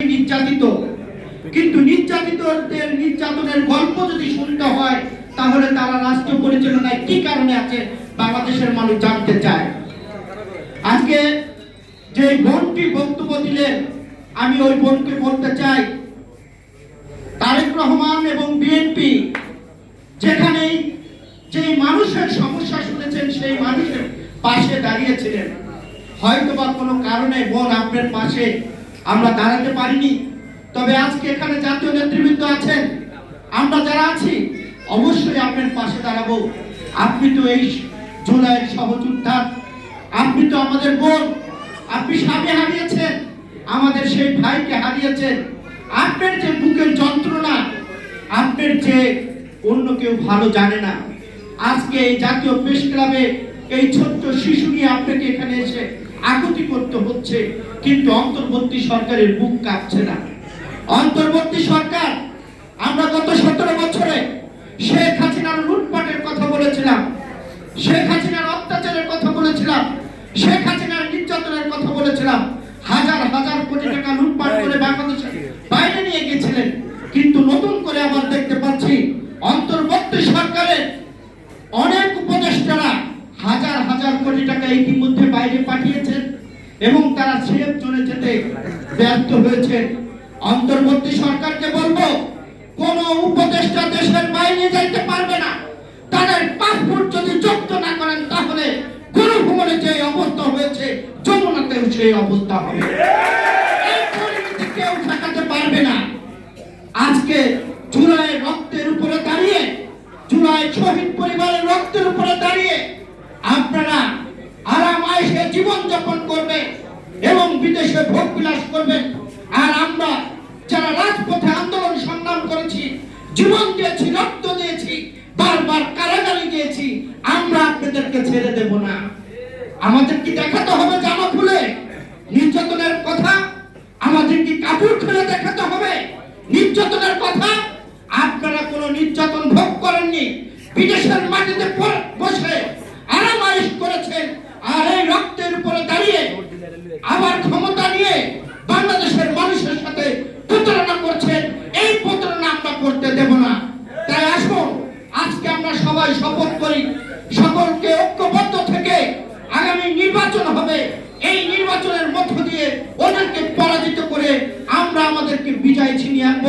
নির্যাতিত। কিন্তু নির্যাতিতদের নির্যাতনের গল্প যদি শুনতে হয়, তাহলে তারা রাষ্ট্র পরিচালনায় কি কারণে আছে বাংলাদেশের মানুষ জানতে চায়। আজকে যে বোনটি বক্তব্য দিলেন, আমি ওই বোনকে বলতে চাই, তারেক রহমান এবং বিএনপি যেখানেই যে মানুষের সমস্যা শুনেছেন, সেই মানুষের পাশে দাঁড়িয়েছিলেন। হয়তো বা কোনো কারণে বোন আপনার পাশে আমরা দাঁড়াতে পারিনি। তবে আজকে এখানে জাতীয় নেতৃবৃন্দ আছেন। আমরা যারা আছি, অবশ্যই আপনার পাশে দাঁড়াবো। আপনি তো এই জুলাইয়ের সহযোদ্ধা। আপনি তো আমাদের বোন। আপনি স্বামী হারিয়েছেন। আমাদের সেই ভাইকে হারিয়েছেন। আপনার যে বুকের যন্ত্রণা, আপনার যে অন্য কেউ ভালো জানে না। আজকে এই জাতীয় প্রেস ক্লাবে এই ছোট্ট শিশু নিয়ে আপনাকে এখানে এসে আকুতি করতে হচ্ছে, কিন্তু অন্তর্বর্তী সরকারের বুক কাঁপছে না। অন্তর্বর্তী সরকার, আমরা গত সতেরো বছরে শেখ হাসিনার লুটপাটের কথা বলেছিলাম, শেখ হাসিনার অত্যাচারের কথা বলেছিলাম, শেখ হাসিনার নির্যাতনের কথা বলেছিলাম, হাজার হাজার কোটি টাকা লুটপাট করে বাংলাদেশের বাইরে নিয়ে গেছিলেন। কিন্তু নতুন করে আবার দেখতে পাচ্ছি, অন্তর্বর্তী সরকারের অনেক উপদেষ্টারা হাজার হাজার কোটি টাকা ইতিমধ্যে এবং তারা সেফ জোনে যেতে ব্যর্থ হয়েছেন অন্তর্বর্তী সরকারকে বলব, কোন উপদেষ্টা দেশের বাইরে যাইতে পারবে না। তাদের পাসপোর্ট যদি যুক্ত না করেন, তাহলে কোন গণভবনে যে অবস্থা হয়েছে, যমুনাতেও সেই অবস্থা হবে। কেউ ঠেকাতে পারবে না। আজকে জুলাই রক্তের উপরে দাঁড়িয়ে, জুলাই শহীদ পরিবারের রক্তের উপরে দাঁড়িয়ে আপনারা আরাম জীবন যাপন করবে এবং বিদেশে ভোগ বিলাস করবেন আর আমরা যারা রাজপথে আন্দোলন সংগ্রাম করেছি, জীবন দিয়েছি, রক্ত দিয়েছি, বারবার কারাগারে গিয়েছি, আমরা আপনাদেরকে ছেড়ে দেব না। আমাদের কি দেখাতে হবে জামা খুলে নির্যাতনের কথা আমাদের কি কাপড় খুলে দেখাতে হবে? নির্যাতনের কথা আপনারা কোনো নির্যাতন ভোগ করেননি। বিদেশের মাটিতে বসে আরামাইশ করেছেন আর এই রক্তের উপরে দাঁড়িয়ে আবার ক্ষমতা নিয়ে বাংলাদেশের মানুষের সাথে প্রতারণা করছেন এই প্রতারণা আমরা করতে দেব না। তাই আসুন, আজকে আমরা সবাই শপথ করি, সকলকে ঐক্যবদ্ধ থেকে আগামী নির্বাচন হবে। এই নির্বাচনের মধ্য দিয়ে ওদেরকে পরাজিত করে আমরা আমাদেরকে বিজয় ছিনিয়ে আনব।